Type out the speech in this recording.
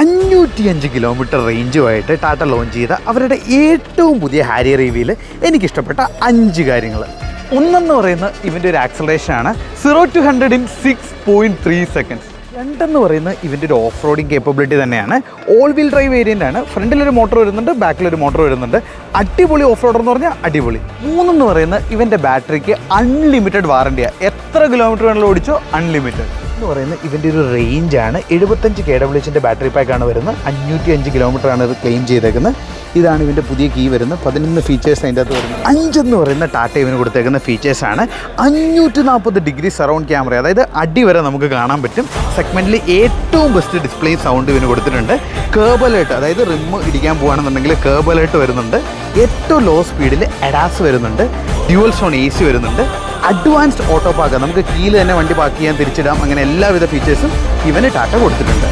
അഞ്ഞൂറ്റിയഞ്ച് kilometre റേഞ്ചുമായിട്ട് Tata launch ചെയ്ത അവരുടെ ഏറ്റവും പുതിയ ഹാരിയർ റിവ്യൂവിൽ എനിക്കിഷ്ടപ്പെട്ട അഞ്ച് കാര്യങ്ങൾ ഒന്നെന്ന് പറയുന്നത് ഇവന്റെ ഒരു ആണ്. Zero to hundred in six point three seconds രണ്ടെന്ന് പറയുന്നത് ഇവന്റെ ഒരു ഓഫ് റോഡിങ് കേപ്പബിലിറ്റി തന്നെയാണ്. ഓൾ വീൽ ഡ്രൈവ് വേരിയന്റ് ആണ്. ഫ്രണ്ടിലൊരു മോട്ടോർ വരുന്നുണ്ട് ബാക്കിലൊരു മോട്ടോർ വരുന്നുണ്ട്. അടിപൊളി ഓഫ് റോഡർ എന്ന് പറഞ്ഞാൽ അടിപൊളി. മൂന്നെന്ന് പറയുന്നത് ഇവന്റെ ബാറ്ററിക്ക് അൺലിമിറ്റഡ് വാറണ്ടിയാണ് എത്ര കിലോമീറ്റർ വേണമെങ്കിലും ഓടിച്ചോ അൺലിമിറ്റഡ് എന്ന് പറയുന്ന ഇതിന്റെ ഒരു റേഞ്ചാണ് എഴുപത്തഞ്ച് കെ ഡബ്ല്യു എച്ചിന്റെ ബാറ്ററി പാക്കാണ് വരുന്നത്. അഞ്ഞൂറ്റി അഞ്ച് കിലോമീറ്റർ ആണ് ഇത് ക്ലെയിം ചെയ്തേക്കുന്നത്. ഇതാണ് ഇതിന്റെ പുതിയ കീ വരുന്നത്. പതിനൊന്ന് ഫീച്ചേഴ്സ് അതിന്റെ അകത്ത് വരുന്നത്. അഞ്ചെന്ന് പറയുന്ന ടാറ്റ ഇവന് കൊടുത്തേക്കുന്ന ഫീച്ചേഴ്സാണ് അഞ്ഞൂറ്റി നാൽപ്പത് ഡിഗ്രി സറൗണ്ട് ക്യാമറ അതായത് അടി വരെ നമുക്ക് കാണാൻ പറ്റും. സെഗ്മെന്റിൽ ഏറ്റവും ബെസ്റ്റ് ഡിസ്പ്ലേ സൗണ്ട് ഇവന് കൊടുത്തിട്ടുണ്ട്. കേബ് അലേർട്ട് അതായത് റിമ്മ് ഇടിക്കാൻ പോകുകയാണെന്നുണ്ടെങ്കിൽ കേബ് അലേർട്ട് വരുന്നുണ്ട്. ഏറ്റവും ലോ സ്പീഡിൽ എഡാസ് വരുന്നുണ്ട്. ഡ്യുവൽ സോൺ എ സി വരുന്നുണ്ട്. Advanced auto park. നമുക്ക് കീയിൽ തന്നെ വണ്ടി പാർക്ക് ചെയ്യാൻ തിരിച്ചിടാം. അങ്ങനെ എല്ലാവിധ ഫീച്ചേഴ്സും ഇവന് ടാറ്റ കൊടുത്തിട്ടുണ്ട്.